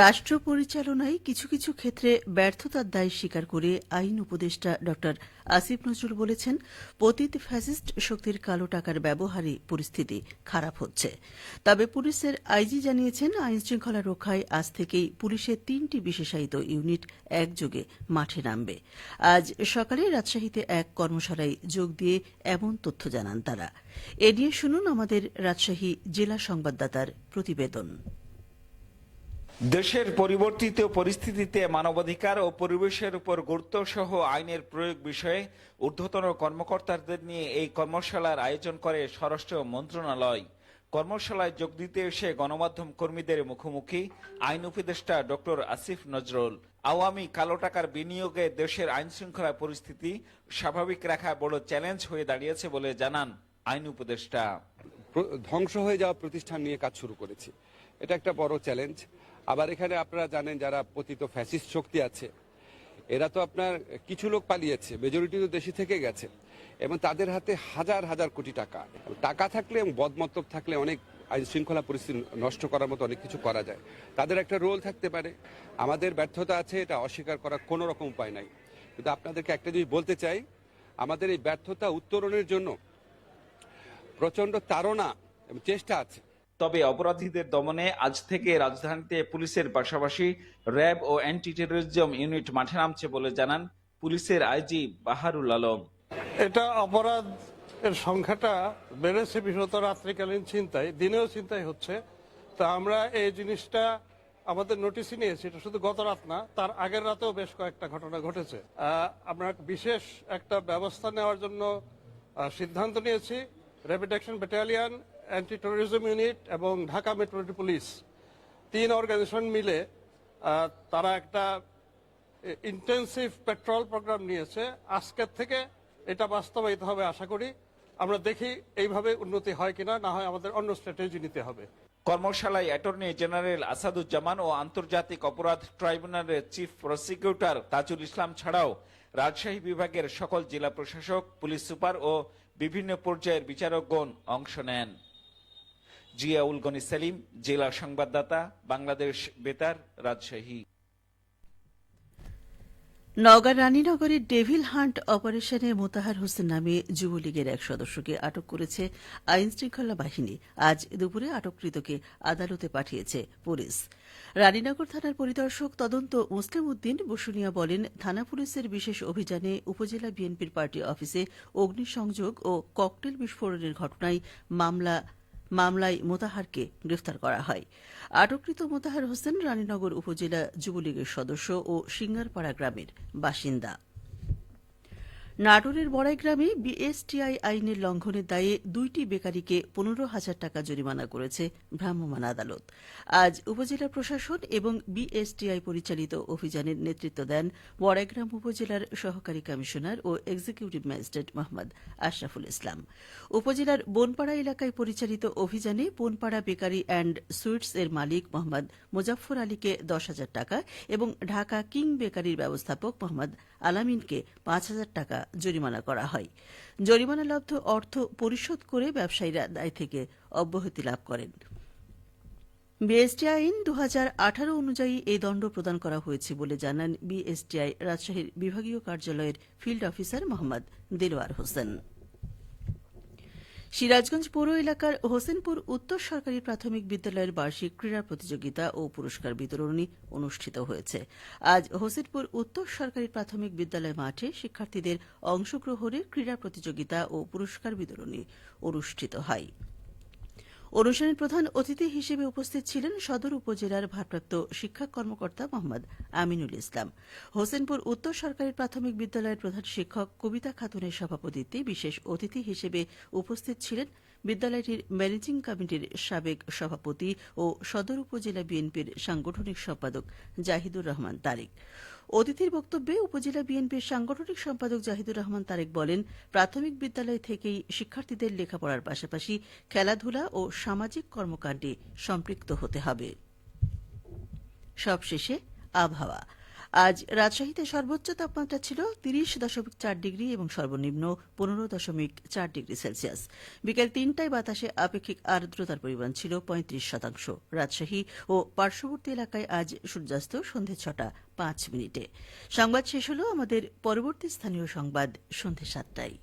রাষ্ট্র পরিচালনায় কিছু কিছু ক্ষেত্রে ব্যর্থতার দায় স্বীকার করে আইন উপদেষ্টা ড. আসিফ নজরুল বলেছেন, পতিত ফ্যাসিস্ট শক্তির কালো টাকার ব্যবহারে পরিস্থিতি খারাপ হচ্ছে। তবে পুলিশের আইজি জানিয়েছেন আইন শৃঙ্খলা রক্ষায় আজ থেকেই পুলিশের তিনটি বিশেষায়িত ইউনিট একযোগে মাঠে নামবে। আজ সকালে রাজশাহীতে এক কর্মশালায় যোগ দিয়ে এমন তথ্য জানান তারা। এ নিয়ে শুনুন আমাদের রাজশাহী জেলা সংবাদদাতার প্রতিবেদন। দেশের পরিবর্তিত পরিস্থিতিতে মানবাধিকার ও পরিবেশের উপর গুরুত্ব সহ আইনের প্রয়োগ বিষয়ে ঊর্ধ্বতন কর্মকর্তাদের নিয়ে এই কর্মশালার আয়োজন করে স্বরাষ্ট্র মন্ত্রণালয়। কর্মশালায় যোগ দিতে এসে গণমাধ্যম কর্মীদের মুখোমুখি আইন উপদেষ্টা ডক্টর আসিফ নজরুল। আওয়ামী কালো টাকার বিনিয়োগে দেশের আইন শৃঙ্খলা পরিস্থিতি স্বাভাবিক রাখা বড় চ্যালেঞ্জ হয়ে দাঁড়িয়েছে বলে জানান আইন উপদেষ্টা। ধ্বংস হয়ে যাওয়া প্রতিষ্ঠান নিয়ে কাজ শুরু করেছি। এটা একটা বড় চ্যালেঞ্জ। আবার এখানে আপনারা জানেন যারা পতিত ফ্যাসিস্ট শক্তি আছে, এরা তো আপনার কিছু লোক পালিয়েছে মেজরিটি তো দেশে থেকে গেছে, এবং তাদের হাতে হাজার হাজার কোটি টাকা। টাকা থাকলে এবং বদমতলব থাকলে অনেক আইন শৃঙ্খলা পরিস্থিতি নষ্ট করার মতো অনেক কিছু করা যায়। তাদের একটা রোল থাকতে পারে। আমাদের ব্যর্থতা আছে, এটা অস্বীকার করার কোনো রকম উপায় নাই। কিন্তু আপনাদেরকে একটা জিনিস বলতে চাই, আমাদের এই ব্যর্থতা উত্তরণের জন্য প্রচণ্ড তাড়না এবং চেষ্টা আছে। তবে অপরাধীদের দমনে আজ থেকে রাজধানীতে পুলিশের পাশাপাশি র্যাব ও অ্যান্টি টেরোরিজম ইউনিট মাঠে নামছে বলে জানান পুলিশের আইজি বাহারুল আলম। এটা অপরাধ এর সংখ্যাটা বেড়েছে বিশেষত রাত্রিকালীন চিন্তায়, দিনেও চিন্তাই হচ্ছে। তা আমরা এই জিনিসটা আমাদের নোটিশে নিয়েছি, এটা শুধু গত রাত না, তার আগের রাতেও বেশ কয়েকটা ঘটনা ঘটেছে। আমরা বিশেষ একটা ব্যবস্থা নেওয়ার জন্য সিদ্ধান্ত নিয়েছি, rapid action battalion anti terrorism unit এবং ঢাকা মেট্রোপলিটন পুলিশ তিন অর্গানাইজেশন মিলে তারা একটা ইন্টেন্সিভ পেট্রোল প্রোগ্রাম নিয়েছে। আজকের থেকে এটা বাস্তবায়িত হবে আশা করি। আমরা দেখি এইভাবে উন্নতি হয় কিনা, না হয় আমাদের অন্য স্ট্র্যাটেজি নিতে হবে। কর্মশালায় অ্যাটর্নি জেনারেল আসাদুজ্জামান ও আন্তর্জাতিক অপরাধ ট্রাইব্যুনালের চিফ প্রসিকিউটর তাজুল ইসলাম ছাড়াও রাজশাহী বিভাগের সকল জেলা প্রশাসক, পুলিশ সুপার ও বিভিন্ন পর্যায়ের বিচারকগণ অংশ নেন। জিয়াউল গনি সেলিম, জেলা সংবাদদাতা, বাংলাদেশ বেতার, রাজশাহী। নওগাঁ রানীনগরের ডেভিল হান্ট অপারেশনে মোতাহার হোসেন নামে যুবলীগের এক সদস্যকে আটক করেছে আইন শৃঙ্খলা বাহিনী। আজ দুপুরে আটককৃতকে আদালতে পাঠিয়েছে পুলিশ। রানীনগর থানার পরিদর্শক তদন্ত মুসলিম উদ্দিন বসুনিয়া বলেন, থানা পুলিশের বিশেষ অভিযানে উপজেলা বিএনপির পার্টি অফিসে অগ্নিসংযোগ ও ককটেল বিস্ফোরণের ঘটনায় মামলা মামলায় মোতাহারকে গ্রেফতার করা হয়। আটককৃত মোতাহার হোসেন রানীনগর উপজেলা যুবলীগের সদস্য ও সিঙ্গারপাড়া গ্রামের বাসিন্দা। নাটোরের বড়াই গ্রামে বিএসটিআই আইনের লঙ্ঘনের দায়ে দুইটি বেকারিকে পনেরো হাজার টাকা জরিমানা করেছে ভ্রাম্যমাণ আদালত। আজ উপজেলা প্রশাসন এবং বিএসটিআই পরিচালিত অভিযানের নেতৃত্ব দেন বড়াইগ্রাম উপজেলার সহকারী কমিশনার ও এক্সিকিউটিভ ম্যাজিস্ট্রেট মোহাম্মদ আশরাফুল ইসলাম। উপজেলার বনপাড়া এলাকায় পরিচালিত অভিযানে বনপাড়া বেকারি অ্যান্ড সুইটস এর মালিক মোহাম্মদ মুজাফফর আলীকে দশ হাজার টাকা এবং ঢাকা কিং বেকারির ব্যবস্থাপক মোহাম্মদ আলামিনকে পাঁচ হাজার টাকা জরিমানা করা হয়। জরিমানা লব্ধ অর্থ পরিশোধ করে ব্যবসায়ীরা দায় থেকে অব্যাহতি লাভ করেন। বিএসটি আইন দু অনুযায়ী এই দণ্ড প্রদান করা হয়েছে বলে জানান বিএসটিআই রাজশাহীর বিভাগীয় কার্যালয়ের ফিল্ড অফিসার মোহাম্মদ দিলওয়ার হোসেন। সিরাজগঞ্জ পৌর এলাকার হোসেনপুর উত্তর সরকারি প্রাথমিক বিদ্যালয়ের বার্ষিক ক্রীড়া প্রতিযোগিতা ও পুরস্কার বিতরণী অনুষ্ঠিত হয়েছে। আজ হোসেনপুর উত্তর সরকারি প্রাথমিক বিদ্যালয় মাঠে শিক্ষার্থীদের অংশগ্রহণে ক্রীড়া প্রতিযোগিতা ও পুরস্কার বিতরণী অনুষ্ঠিত হয়। অনুষ্ঠানের প্রধান অতিথি হিসেবে উপস্থিত ছিলেন সদর উপজেলার ভারপ্রাপ্ত শিক্ষা কর্মকর্তা মোহাম্মদ আমিনুল ইসলাম। হোসেনপুর উত্তর সরকারি প্রাথমিক বিদ্যালয়ের প্রধান শিক্ষক কবিতা খাতুনের সভাপতিত্বে বিশেষ অতিথি হিসেবে উপস্থিত ছিলেন বিদ্যালয়টির ম্যানেজিং কমিটির সাবেক সভাপতি ও সদর উপজেলা বিএনপির সাংগঠনিক সম্পাদক জাহিদুর রহমান তারেক। অতিথির বক্তব্যে উপজেলা বিএনপির সাংগঠনিক সম্পাদক জাহিদুর রহমান তারেক বলেন, প্রাথমিক বিদ্যালয় থেকেই শিক্ষার্থীদের লেখাপড়ার পাশাপাশি খেলাধুলা ও সামাজিক কর্মকাণ্ডে সম্পৃক্ত হতে হবে। সবশেষে আবহাওয়া। আজ রাজশাহীতে সর্বোচ্চ তাপমাত্রা ছিল তিরিশ দশমিক চার ডিগ্রি এবং সর্বনিম্ন পনেরো দশমিক চার ডিগ্রি সেলসিয়াস। বিকেল তিনটায় বাতাসে আপেক্ষিক আর্দ্রতার পরিমাণ ছিল পঁয়ত্রিশ শতাংশ। রাজশাহী ও পার্শ্ববর্তী এলাকায় আজ সূর্যাস্ত সন্ধে ছটা পাঁচ মিনিটে। সংবাদ শেষ হল আমাদের পরবর্তী স্থানীয় সংবাদ সন্ধে সাতটায়।